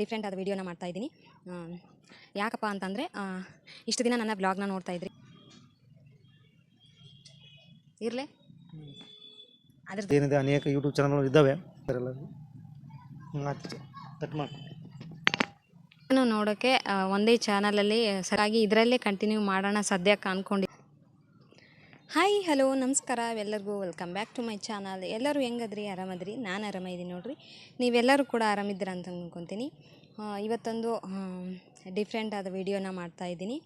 Different ಆದ ವೀಡಿಯೋನ ಮಾಡ್ತಾ ಇದ್ದೀನಿ. ಯಾಕಪ್ಪ ಅಂತಂದರೆ ಇಷ್ಟು ದಿನ ನನ್ನ ಬ್ಲಾಗ್ನ ನೋಡ್ತಾ ಇದ್ರಿ. ಇರಲಿ? ಅದ್ರದ್ದು ಏನಿದೆ ಅನೇಕ ಯೂಟ್ಯೂಬ್ ಚಾನಲ್ಗಳು ಇದ್ದಾವೆ. ಕಟ್ ಮಾಡಿ. ನೋಡೋಕ್ಕೆ ಒಂದೇ ಚಾನಲಲ್ಲಿ ಸರಿಯಾಗಿ ಇದರಲ್ಲೇ ಕಂಟಿನ್ಯೂ ಮಾಡೋಣ ಸದ್ಯಕ್ಕೆ ಅಂದ್ಕೊಂಡು ಹಲೋ, ನಮಸ್ಕಾರ. ಎಲ್ಲರಿಗೂ welcome back to my channel. ಎಲ್ಲರೂ ಹೆಂಗದ್ರಿ? ಆರಾಮದ್ರಿ? ನಾನು ಆರಾಮಿದ್ದೀನಿ ನೋಡ್ರಿ. ನೀವೆಲ್ಲರೂ ಕೂಡ ಆರಾಮಿದ್ದೀರ ಅಂತ ಅಂದ್ಕೊತೀನಿ ಇವತ್ತೊಂದು ಡಿಫ್ರೆಂಟ್ ಆದ ವಿಡಿಯೋನ ಮಾಡ್ತಾಯಿದ್ದೀನಿ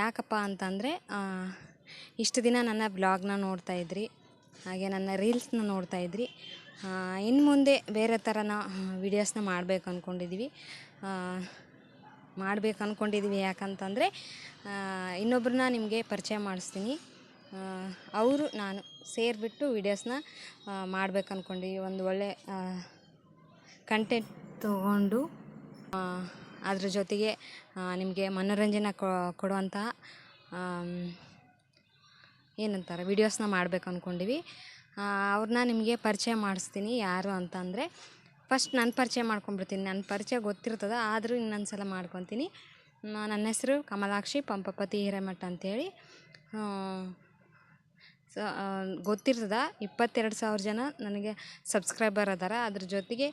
ಯಾಕಪ್ಪ ಅಂತಂದರೆ ಇಷ್ಟು ದಿನ ನನ್ನ ಬ್ಲಾಗ್ನ ನೋಡ್ತಾಯಿದ್ರಿ ಹಾಗೆ ನನ್ನ ರೀಲ್ಸ್ನ ನೋಡ್ತಾಯಿದ್ರಿ ಇನ್ನು ಮುಂದೆ ಬೇರೆ ಥರನ ವೀಡಿಯೋಸ್ನ ಮಾಡಬೇಕು ಅಂದ್ಕೊಂಡಿದ್ದೀವಿ ಮಾಡಬೇಕು ಅಂದ್ಕೊಂಡಿದ್ದೀವಿ ಯಾಕಂತಂದರೆ ಇನ್ನೊಬ್ಬರನ್ನ ನಿಮಗೆ ಪರಿಚಯ ಮಾಡಿಸ್ತೀನಿ. ಅವರು ನಾನು ಸೇರಿಬಿಟ್ಟು ವಿಡಿಯೋಸ್ನ ಮಾಡ್ಬೇಕು ಅಂದ್ಕೊಂಡಿದ್ದೀವಿ ಒಂದು ಒಳ್ಳೆ ಕಂಟೆಂಟ್ ತಗೊಂಡು ಅದ್ರ ಜೊತೆಗೆ ನಿಮಗೆ ಮನೋರಂಜನೆ ಕೊಡುವಂತಹ ಏನಂತಾರೆ ವಿಡಿಯೋಸ್ನ ಮಾಡ್ಬೇಕು ಅಂದ್ಕೊಂಡಿವಿ ಅವ್ರನ್ನ ನಿಮಗೆ ಪರಿಚಯ ಮಾಡಿಸ್ತೀನಿ ಯಾರು ಅಂತಂದರೆ ಫಸ್ಟ್ ನನ್ನ ಪರಿಚಯ ಮಾಡ್ಕೊಂಬಿಡ್ತೀನಿ. ನನ್ನ ಪರಿಚಯ ಗೊತ್ತಿರ್ತದೆ, ಆದರೂ ಇನ್ನೊಂದು ಸಲ ಮಾಡ್ಕೊತೀನಿ ನನ್ನ ಹೆಸರು ಕಮಲಾಕ್ಷಿ ಪಂಪಪತಿ ಹಿರೇಮಠ ಅಂತೇಳಿ. ಸೊ ಗೊತ್ತಿರ್ತದ, ಇಪ್ಪತ್ತೆರಡು ಸಾವಿರ ಜನ ನನಗೆ ಸಬ್ಸ್ಕ್ರೈಬರ್ ಅದಾರ. ಅದ್ರ ಜೊತೆಗೆ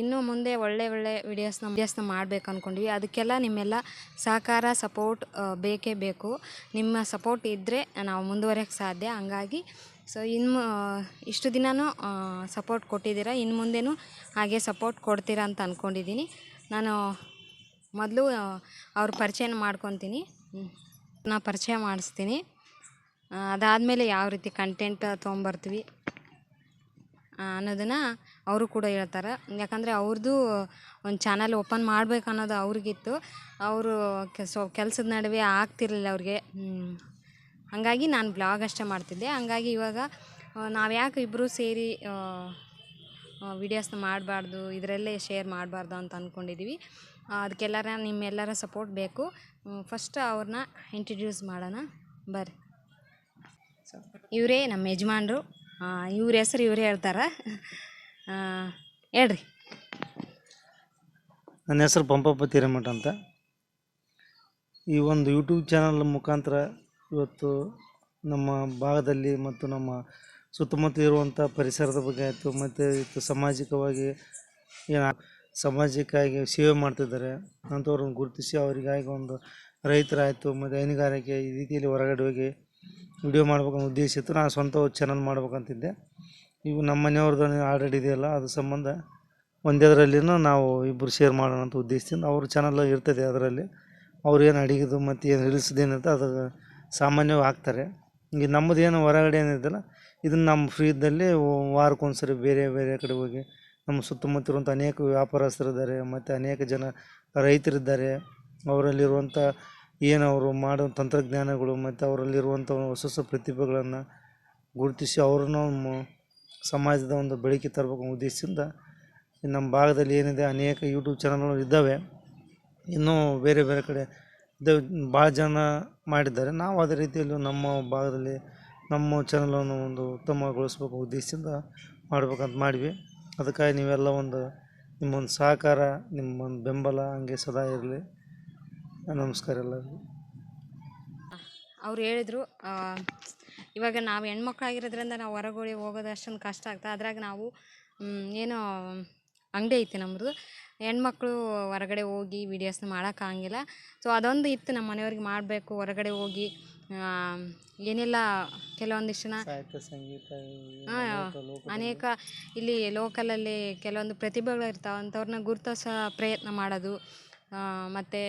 ಇನ್ನೂ ಮುಂದೆ ಒಳ್ಳೆ ಒಳ್ಳೆ ವಿಡಿಯೋಸ್ನ ವಿಡಿಯೋಸ್ನ ಮಾಡ್ಬೇಕು ಅಂದ್ಕೊಂಡ್ವಿ ಅದಕ್ಕೆಲ್ಲ ನಿಮ್ಮೆಲ್ಲ ಸಹಕಾರ, ಸಪೋರ್ಟ್ ಬೇಕೇ ಬೇಕು. ನಿಮ್ಮ ಸಪೋರ್ಟ್ ಇದ್ದರೆ ನಾವು ಮುಂದುವರಿಯೋಕ್ಕೆ ಸಾಧ್ಯ. ಹಂಗಾಗಿ ಸೊ ಇನ್ನು ಇಷ್ಟು ದಿನವೂ ಸಪೋರ್ಟ್ ಕೊಟ್ಟಿದ್ದೀರಾ. ಇನ್ನು ಮುಂದೆನೂ ಹಾಗೆ ಸಪೋರ್ಟ್ ಕೊಡ್ತೀರಾ ಅಂತ ಅಂದ್ಕೊಂಡಿದ್ದೀನಿ ನಾನು ಮೊದಲು ಅವ್ರ ಪರಿಚಯನ ಮಾಡ್ಕೊತೀನಿ. ನಾ ಪರಿಚಯ ಮಾಡಿಸ್ತೀನಿ. ಅದಾದಮೇಲೆ ಯಾವ ರೀತಿ ಕಂಟೆಂಟ್ ತೊಗೊಂಬರ್ತೀವಿ ಅನ್ನೋದನ್ನು ಅವರು ಕೂಡ ಹೇಳ್ತಾರೆ. ಯಾಕಂದರೆ ಅವ್ರದ್ದು ಒಂದು ಚಾನಲ್ ಓಪನ್ ಮಾಡ್ಬೇಕು ಅನ್ನೋದು ಅವ್ರಿಗಿತ್ತು. ಅವರು ಸೊ ಕೆಲಸದ ನಡುವೆ ಆಗ್ತಿರಲಿಲ್ಲ ಅವ್ರಿಗೆ. ಹಾಗಾಗಿ ನಾನು ಬ್ಲಾಗ್ ಅಷ್ಟೇ ಮಾಡ್ತಿದ್ದೆ. ಹಂಗಾಗಿ ಇವಾಗ ನಾವು ಯಾಕೆ ಇಬ್ಬರು ಸೇರಿ ವಿಡಿಯೋಸ್ನ ಮಾಡಬಾರ್ದು, ಇದರಲ್ಲೇ ಶೇರ್ ಮಾಡಬಾರ್ದು ಅಂತ ಅಂದ್ಕೊಂಡಿದ್ದೀವಿ ಅದಕ್ಕೆಲ್ಲರ ನಿಮ್ಮೆಲ್ಲರ ಸಪೋರ್ಟ್ ಬೇಕು. ಫಸ್ಟ್ ಅವ್ರನ್ನ ಇಂಟ್ರಡ್ಯೂಸ್ ಮಾಡೋಣ. ಬರ್ರಿ. ಸೊ ಇವರೇ ನಮ್ಮ ಯಜಮಾನ್ರು. ಇವ್ರ ಹೆಸರು ಇವರೇ ಹೇಳ್ತಾರೆ. ಹೇಳ್ರಿ. ನನ್ನ ಹೆಸರು ಪಂಪಪ್ಪ ತೀರಮಠ ಅಂತ. ಈ ಒಂದು ಯೂಟ್ಯೂಬ್ ಚಾನಲ್ ಮುಖಾಂತರ ಇವತ್ತು ನಮ್ಮ ಭಾಗದಲ್ಲಿ ಮತ್ತು ನಮ್ಮ ಸುತ್ತಮುತ್ತ ಇರುವಂಥ ಪರಿಸರದ ಬಗ್ಗೆ ಆಯಿತು, ಮತ್ತು ಇವತ್ತು ಸಾಮಾಜಿಕವಾಗಿ ಏನು ಸಾಮಾಜಿಕವಾಗಿ ಸೇವೆ ಮಾಡ್ತಿದ್ದಾರೆ. ಅಂಥವ್ರನ್ನ ಗುರುತಿಸಿ ಅವರಿಗಾಗಿ ಒಂದು ರೈತರಾಯಿತು, ಮತ್ತು ಹೈನುಗಾರಿಕೆ ಈ ರೀತಿಯಲ್ಲಿ ಹೊರಗಡೆ ಹೋಗಿ ವಿಡಿಯೋ ಮಾಡ್ಬೇಕನ್ನೋ ಉದ್ದೇಶ ಇತ್ತು. ನಾನು ಸ್ವಂತ ಚಾನಲ್ ಮಾಡ್ಬೇಕಂತಿದ್ದೆ. ಇವು ನಮ್ಮ ಮನೆಯವ್ರದ್ದು ಆಲ್ರೆಡಿ ಇದೆಯಲ್ಲ ಅದ್ರ ಸಂಬಂಧ ಒಂದೇದರಲ್ಲಿನೂ ನಾವು ಇಬ್ಬರು ಶೇರ್ ಮಾಡೋಣ ಅಂತ ಉದ್ದೇಶದಿಂದ ಅವ್ರ ಚಾನಲ್ ಇರ್ತದೆ ಅದರಲ್ಲಿ. ಅವ್ರು ಏನು ಅಡಿಗೆದು ಮತ್ತು ಏನು ರೀಲ್ಸ್ದು ಏನಿರುತ್ತೆ ಅದು ಸಾಮಾನ್ಯವಾಗಿ ಹಾಕ್ತಾರೆ ಈಗ ನಮ್ಮದು ಏನು ಹೊರಗಡೆ ಏನಿದೆಯಲ್ಲ, ಇದನ್ನು ನಮ್ಮ ಫ್ರೀ ಇದ್ದಲ್ಲಿ ವಾರಕ್ಕೊಂದ್ಸರಿ ಬೇರೆ ಬೇರೆ ಕಡೆ ಹೋಗಿ ನಮ್ಮ ಸುತ್ತಮುತ್ತ ಇರುವಂಥ ಅನೇಕ ವ್ಯಾಪಾರಸ್ಥರಿದ್ದಾರೆ, ಮತ್ತು ಅನೇಕ ಜನ ರೈತರಿದ್ದಾರೆ. ಅವರಲ್ಲಿರುವಂಥ ಏನು ಅವರು ಮಾಡೋ ತಂತ್ರಜ್ಞಾನಗಳು, ಮತ್ತು ಅವರಲ್ಲಿರುವಂಥ ಹೊಸ ಹೊಸ ಪ್ರತಿಭೆಗಳನ್ನು ಗುರುತಿಸಿ ಅವ್ರನ್ನೂ ಸಮಾಜದ ಒಂದು ಬೆಳಕಿ ತರಬೇಕು ಉದ್ದೇಶದಿಂದ ನಮ್ಮ ಭಾಗದಲ್ಲಿ ಏನಿದೆ, ಅನೇಕ ಯೂಟ್ಯೂಬ್ ಚಾನಲ್ಗಳು ಇದ್ದಾವೆ. ಇನ್ನೂ ಬೇರೆ ಬೇರೆ ಕಡೆ ಇದ್ದಾವೆ ಭಾಳ ಜನ ಮಾಡಿದ್ದಾರೆ. ನಾವು ಅದೇ ರೀತಿಯಲ್ಲಿ ನಮ್ಮ ಭಾಗದಲ್ಲಿ ನಮ್ಮ ಚಾನಲನ್ನು ಒಂದು ಉತ್ತಮಗೊಳಿಸ್ಬೇಕು ಉದ್ದೇಶದಿಂದ ಮಾಡ್ಬೇಕಂತ ಮಾಡಿವಿ. ಅದಕ್ಕಾಗಿ ನೀವೆಲ್ಲ ಒಂದು ನಿಮ್ಮೊಂದು ಸಹಕಾರ ನಿಮ್ಮ ಒಂದು ಬೆಂಬಲ ಹಂಗೆ ಸದಾ ಇರಲಿ. ನಮಸ್ಕಾರ ಎಲ್ಲರಿಗೂ. ಅವ್ರು ಹೇಳಿದರು ಇವಾಗ ನಾವು ಹೆಣ್ಮಕ್ಳಾಗಿರೋದ್ರಿಂದ ನಾವು ಹೊರಗೋಳಿ ಹೋಗೋದು ಅಷ್ಟೊಂದು ಕಷ್ಟ ಆಗ್ತದೆ ಅದ್ರಾಗ ನಾವು ಏನೋ ಅಂಗಡಿ ಐತೆ ನಮ್ಮದು ಹೆಣ್ಮಕ್ಳು ಹೊರಗಡೆ ಹೋಗಿ ವೀಡಿಯೋಸ್ನ ಮಾಡೋಕ್ಕಾಗಿಲ್ಲ ಸೊ ಅದೊಂದು ಇತ್ತು ನಮ್ಮ ಮನೆಯವ್ರಿಗೆ ಮಾಡಬೇಕು ಹೊರಗಡೆ ಹೋಗಿ ಏನೆಲ್ಲ ಕೆಲವೊಂದಿಷ್ಟು ಜನ ಅನೇಕ ಇಲ್ಲಿ ಲೋಕಲಲ್ಲಿ ಕೆಲವೊಂದು ಪ್ರತಿಭೆಗಳು ಇರ್ತಾವೆ ಅಂಥವ್ರನ್ನ ಗುರುತಿಸೋ ಪ್ರಯತ್ನ ಮಾಡೋದು ಮತ್ತು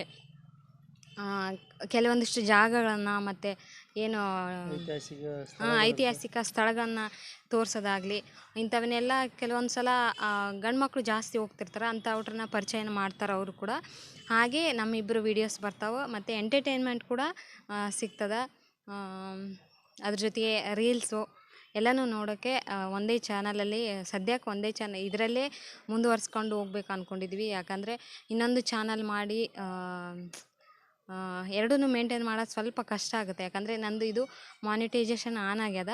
ಕೆಲವೊಂದಿಷ್ಟು ಜಾಗಗಳನ್ನು ಮತ್ತು ಏನು ಐತಿಹಾಸಿಕ ಸ್ಥಳಗಳನ್ನ ತೋರಿಸೋದಾಗಲಿ ಇಂಥವನ್ನೆಲ್ಲ ಕೆಲವೊಂದು ಸಲ ಗಂಡ್ಮಕ್ಳು ಜಾಸ್ತಿ ಹೋಗ್ತಿರ್ತಾರೆ ಅಂಥವ್ರನ್ನ ಪರಿಚಯನ ಮಾಡ್ತಾರೆ ಅವರು ಕೂಡ. ಹಾಗೆ ನಮ್ಮಿಬ್ಬರು ವೀಡಿಯೋಸ್ ಬರ್ತಾವೆ ಮತ್ತು ಎಂಟರ್ಟೈನ್ಮೆಂಟ್ ಕೂಡ ಸಿಗ್ತದೆ. ಅದ್ರ ಜೊತೆಗೆ ರೀಲ್ಸು ಎಲ್ಲನೂ ನೋಡೋಕ್ಕೆ ಒಂದೇ ಚಾನಲಲ್ಲಿ ಸದ್ಯಕ್ಕೆ ಒಂದೇ ಚಾನ ಇದರಲ್ಲೇ ಮುಂದುವರ್ಸ್ಕೊಂಡು ಹೋಗ್ಬೇಕು ಅಂದ್ಕೊಂಡಿದ್ವಿ ಯಾಕಂದರೆ ಇನ್ನೊಂದು ಚಾನಲ್ ಮಾಡಿ ಎರಡೂ ಮೇಂಟೈನ್ ಮಾಡೋದು ಸ್ವಲ್ಪ ಕಷ್ಟ ಆಗುತ್ತೆ. ಯಾಕಂದರೆ ನಂದು ಇದು ಮಾನಿಟೈಜೇಷನ್ ಆನ್ ಆಗ್ಯದ.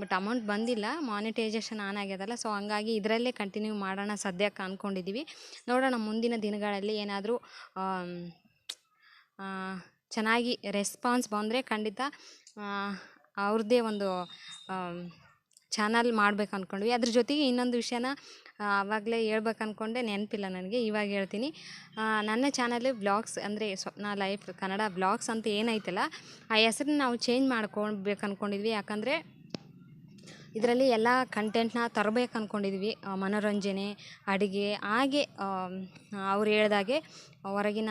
ಬಟ್ ಅಮೌಂಟ್ ಬಂದಿಲ್ಲ ಮಾನಿಟೈಜೇಷನ್ ಆನ್ ಆಗ್ಯದಲ್ಲ. ಸೊ ಹಂಗಾಗಿ ಇದರಲ್ಲೇ ಕಂಟಿನ್ಯೂ ಮಾಡೋಣ ಸದ್ಯಕ್ಕೆ ಅಂದ್ಕೊಂಡಿದ್ದೀವಿ ನೋಡೋಣ, ಮುಂದಿನ ದಿನಗಳಲ್ಲಿ ಏನಾದರೂ ಚೆನ್ನಾಗಿ ರೆಸ್ಪಾನ್ಸ್ ಬಂದರೆ ಖಂಡಿತ ಅವ್ರದ್ದೇ ಒಂದು ಚಾನಲ್ ಮಾಡ್ಬೇಕು ಅಂದ್ಕೊಂಡ್ವಿ ಅದ್ರ ಜೊತೆಗೆ ಇನ್ನೊಂದು ವಿಷಯನ ಆವಾಗಲೇ ಹೇಳ್ಬೇಕು ಅಂದ್ಕೊಂಡೆ ನೆನಪಿಲ್ಲ ನನಗೆ, ಇವಾಗ ಹೇಳ್ತೀನಿ. ನನ್ನ ಚಾನಲ್ ಬ್ಲಾಗ್ಸ್ ಅಂದರೆ ಸ್ವಪ್ನ ಲೈಫ್, ಕನ್ನಡ ಬ್ಲಾಗ್ಸ್ ಅಂತ ಏನೈತಲ್ಲ, ಆ ಹೆಸರನ್ನ ನಾವು ಚೇಂಜ್ ಮಾಡ್ಕೊಳ್ಬೇಕು ಅಂದ್ಕೊಂಡಿದ್ವಿ ಯಾಕಂದರೆ ಇದರಲ್ಲಿ ಎಲ್ಲ ಕಂಟೆಂಟ್ನ ತರಬೇಕು ಅಂದ್ಕೊಂಡಿದ್ವಿ ಮನೋರಂಜನೆ, ಅಡುಗೆ, ಹಾಗೆ ಅವ್ರು ಹೇಳ್ದಾಗೆ ಹೊರಗಿನ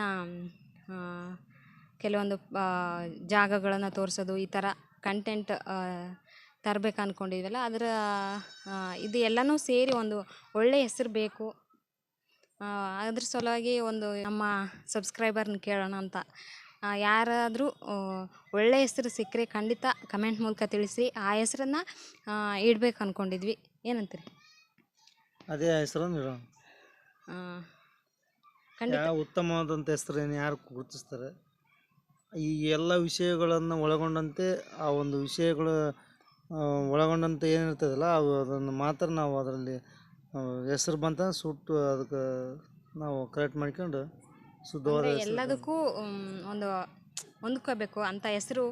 ಕೆಲವೊಂದು ಜಾಗಗಳನ್ನು ತೋರಿಸೋದು, ಈ ಥರ ಕಂಟೆಂಟ್ ತರಬೇಕು ಅಂದ್ಕೊಂಡಿದ್ವಲ್ಲ ಅದರ ಇದು ಎಲ್ಲನೂ ಸೇರಿ ಒಂದು ಒಳ್ಳೆಯ ಹೆಸರು ಬೇಕು. ಅದ್ರ ಸಲುವಾಗಿ ಒಂದು ನಮ್ಮ ಸಬ್ಸ್ಕ್ರೈಬರ್ನ ಕೇಳೋಣ ಅಂತ. ಯಾರಾದರೂ ಒಳ್ಳೆಯ ಹೆಸರು ಸಿಕ್ಕರೆ ಖಂಡಿತ ಕಮೆಂಟ್ ಮೂಲಕ ತಿಳಿಸಿ ಆ ಹೆಸರನ್ನು ಇಡ್ಬೇಕು ಅಂದ್ಕೊಂಡಿದ್ವಿ ಏನಂತೀರಿ? ಅದೇ ಹೆಸರನ್ನು ಇಡೋಣ ಖಂಡಿತ. ಉತ್ತಮವಾದಂಥ ಹೆಸರನ್ನು ಯಾರು ಗುರುತಿಸ್ತಾರೆ? ಈ ಎಲ್ಲ ವಿಷಯಗಳನ್ನು ಒಳಗೊಂಡಂತೆ ಆ ಒಂದು ವಿಷಯಗಳು ಆ, ಒಳಗೊಂಡಂತೆ ಏನಿರ್ತದಲ್ಲ ಅವು ಅದನ್ನು ಮಾತ್ರ ನಾವು ಅದರಲ್ಲಿ ಹೆಸರು ಬಂತ ಸುಟ್ಟು ಅದಕ್ಕೆ ನಾವು ಕರೆಕ್ಟ್ ಮಾಡ್ಕೊಂಡು ಶುದ್ಧವಾದ ಎಲ್ಲದಕ್ಕೂ ಒಂದು ಹೊಂದ್ಕೋಬೇಕು ಅಂಥ ಹೆಸರು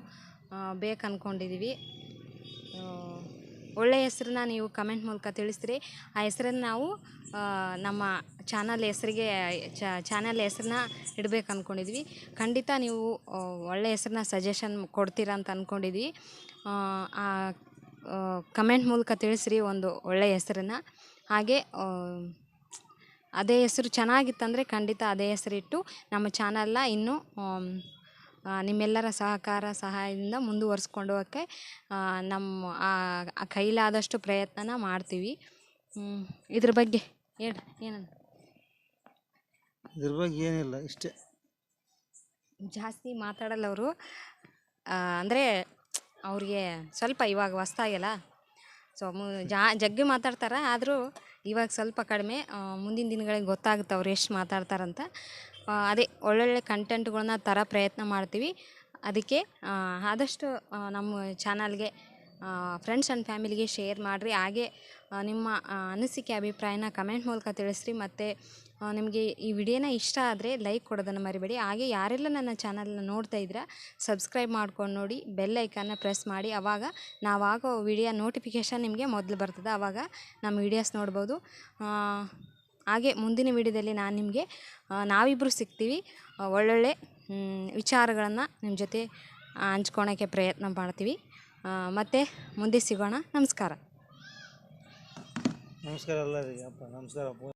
ಬೇಕು ಅಂದ್ಕೊಂಡಿದ್ದೀವಿ ಒಳ್ಳೆಯ ಹೆಸ್ರನ್ನ ನೀವು ಕಮೆಂಟ್ ಮೂಲಕ ತಿಳಿಸ್ರಿ ಆ ಹೆಸರನ್ನು ನಾವು ನಮ್ಮ ಚಾನಲ್ ಹೆಸರಿಗೆ ಚಾನಲ್ ಹೆಸ್ರನ್ನ ಇಡಬೇಕು ಅಂದ್ಕೊಂಡಿದ್ವಿ ಖಂಡಿತ ನೀವು ಒಳ್ಳೆಯ ಹೆಸ್ರನ್ನ ಸಜೆಷನ್ ಕೊಡ್ತೀರಾ ಅಂತ ಅಂದ್ಕೊಂಡಿದ್ವಿ ಕಮೆಂಟ್ ಮೂಲಕ ತಿಳಿಸ್ರಿ ಒಂದು ಒಳ್ಳೆಯ ಹೆಸರನ್ನು. ಹಾಗೆ ಅದೇ ಹೆಸರು ಚೆನ್ನಾಗಿತ್ತಂದರೆ ಖಂಡಿತ ಅದೇ ಹೆಸರಿಟ್ಟು ನಮ್ಮ ಚಾನಲ್ನ ಇನ್ನೂ ನಿಮ್ಮೆಲ್ಲರ ಸಹಕಾರ ಸಹಾಯದಿಂದ ಮುಂದುವರಿಸ್ಕೊಂಡು ಹೋಗೋಕ್ಕೆ ನಮ್ಮ ಕೈಲಾದಷ್ಟು ಪ್ರಯತ್ನನ ಮಾಡ್ತೀವಿ. ಇದ್ರ ಬಗ್ಗೆ ಹೇಳಿ ಏನಂತ ಇದ್ರ ಬಗ್ಗೆ ಏನಿಲ್ಲ ಇಷ್ಟೇ. ಜಾಸ್ತಿ ಮಾತಾಡಲ್ಲ ಅವರು. ಅಂದರೆ ಅವ್ರಿಗೆ ಸ್ವಲ್ಪ ಇವಾಗ ಹೊಸ್ದಾಗೆಲ್ಲ ಸೊ ಮು, ಜಾ, ಜಗ್ಗಿ ಮಾತಾಡ್ತಾರೆ. ಆದರೂ ಇವಾಗ ಸ್ವಲ್ಪ ಕಡಿಮೆ ಮುಂದಿನ ದಿನಗಳಿಗೆ ಗೊತ್ತಾಗುತ್ತೆ ಅವ್ರು ಎಷ್ಟು ಮಾತಾಡ್ತಾರಂತ. ಅದೇ ಒಳ್ಳೊಳ್ಳೆ ಕಂಟೆಂಟ್ಗಳನ್ನ ತರೋ ಪ್ರಯತ್ನ ಮಾಡ್ತೀವಿ. ಅದಕ್ಕೆ ಆದಷ್ಟು ನಮ್ಮ ಚಾನಲ್ಗೆ ಫ್ರೆಂಡ್ಸ್ ಆ್ಯಂಡ್ ಫ್ಯಾಮಿಲಿಗೆ ಶೇರ್ ಮಾಡಿರಿ. ಹಾಗೆ ನಿಮ್ಮ ಅನಿಸಿಕೆ, ಅಭಿಪ್ರಾಯನ ಕಮೆಂಟ್ ಮೂಲಕ ತಿಳಿಸ್ರಿ. ಮತ್ತು ನಿಮಗೆ ಈ ವಿಡಿಯೋನ ಇಷ್ಟ ಆದರೆ ಲೈಕ್ ಕೊಡೋದನ್ನು ಮರಿಬೇಡಿ. ಹಾಗೆ ಯಾರೆಲ್ಲ ನನ್ನ ಚಾನಲ್ನ ನೋಡ್ತಾ ಇದ್ದೀರಾ ಸಬ್ಸ್ಕ್ರೈಬ್ ಮಾಡ್ಕೊಂಡು ನೋಡಿ ಬೆಲ್ ಐಕನ್ನ ಪ್ರೆಸ್ ಮಾಡಿ. ಅವಾಗ ನಾವು ಆಗೋ ವಿಡಿಯೋ ನೋಟಿಫಿಕೇಷನ್ ನಿಮಗೆ ಮೊದಲು ಬರ್ತದೆ. ಆವಾಗ ನಮ್ಮ ವಿಡಿಯೋಸ್ ನೋಡ್ಬೋದು. ಹಾಗೆ ಮುಂದಿನ ವಿಡಿಯೋದಲ್ಲಿ ನಾನು ನಿಮಗೆ ನಾವಿಬ್ಬರು ಸಿಗ್ತೀವಿ. ಒಳ್ಳೊಳ್ಳೆ ವಿಚಾರಗಳನ್ನು ನಿಮ್ಮ ಜೊತೆ ಹಂಚ್ಕೊಳೋಕ್ಕೆ ಪ್ರಯತ್ನ ಮಾಡ್ತೀವಿ. ಮತ್ತು ಮುಂದೆ ಸಿಗೋಣ. ನಮಸ್ಕಾರ. ನಮಸ್ಕಾರ ಎಲ್ಲರಿಗೆ ಅಪ್ಪ ನಮಸ್ಕಾರ